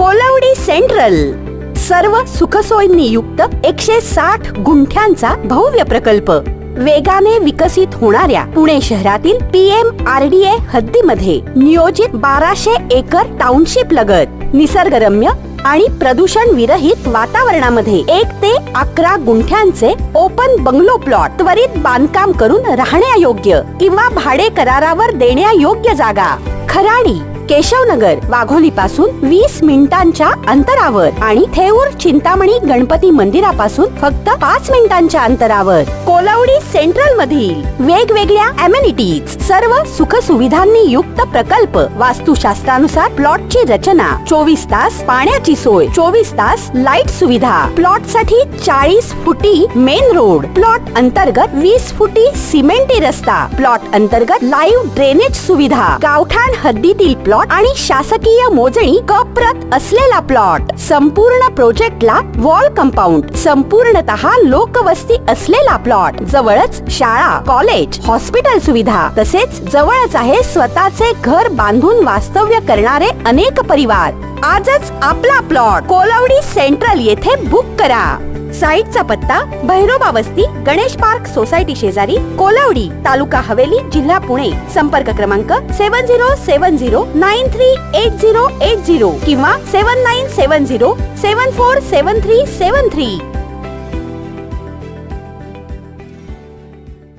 कोलवडी central. सर्व सुखसोयींनी युक्त एकशे साठ गुंठ्यांचा भव्य प्रकल्प. वेगाने विकसित होणाऱ्या पुणे शहरातील P M R D A हद्दीमध्ये नियोजित बाराशे एकर टाउनशिप लगत निसर्गरम्य आणि प्रदूषण विरहित वातावरणामध्ये एक ते अकरा गुंठ्यांचे ओपन बंगलो प्लॉट त्वरित बांधकाम करून राहण्यायोग्य किंवा भाडे करारावर देण्यायोग्य जागा. खराडी केशवनगर वाघोली पासून वीस मिनिटांच्या अंतरावर आणि थेऊर चिंतामणी गणपती मंदिरापासून फक्त पाच मिनिटांच्या अंतरावर. कोलावडी सेंट्रल मधील वेगवेगळ्या अमेनिटीज सर्व सुख सुविधांनी युक्त प्रकल्प वास्तुशास्त्रानुसार प्लॉटची रचना चोवीस तास पाण्याची सोय चोवीस तास लाइट सुविधा. प्लॉटसाठी चाळीस फुटी मेन रोड प्लॉट अंतर्गत वीस फुटी सिमेंटी रस्ता. प्लॉट अंतर्गत लाईव्ह ड्रेनेज सुविधा. गावठाण हद्दीतील प्लॉट आणि शासकीय मोजणी कप्रत असलेला प्लॉट संपूर्ण प्रोजेक्टला वॉल कंपाऊंड संपूर्णतः लोकवस्ती असलेला प्लॉट जवळच शाळा कॉलेज हॉस्पिटल सुविधा. तसेच जवळच आहे स्वतःचे घर बांधून वास्तव्य करणारे अनेक परिवार. आजच आपला प्लॉट कोलवडी सेंट्रल येथे बुक करा. साईटचा पत्ता भैरोबा वस्ती गणेश पार्क सोसायटी शेजारी कोलवडी तालुका हवेली जिल्हा पुणे. संपर्क क्रमांक seven zero seven zero nine three eight zero eight zero किंवा seven nine seven zero seven four seven three seven three